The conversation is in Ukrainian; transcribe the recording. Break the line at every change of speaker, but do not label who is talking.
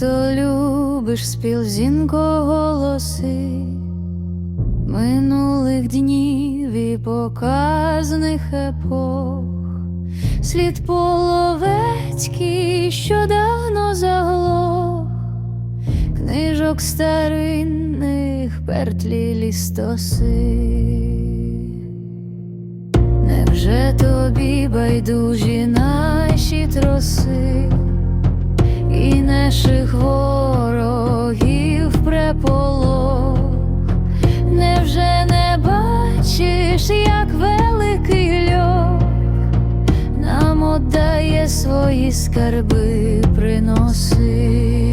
то любиш спів зінко голоси минулих днів і показних епох, слід половецький, що давно заглох, книжок старинних пертлі лістоси. Невже тобі байдужі наші троси наших ворогів преполох? Невже не бачиш, як великий льох нам отдає свої скарби приноси?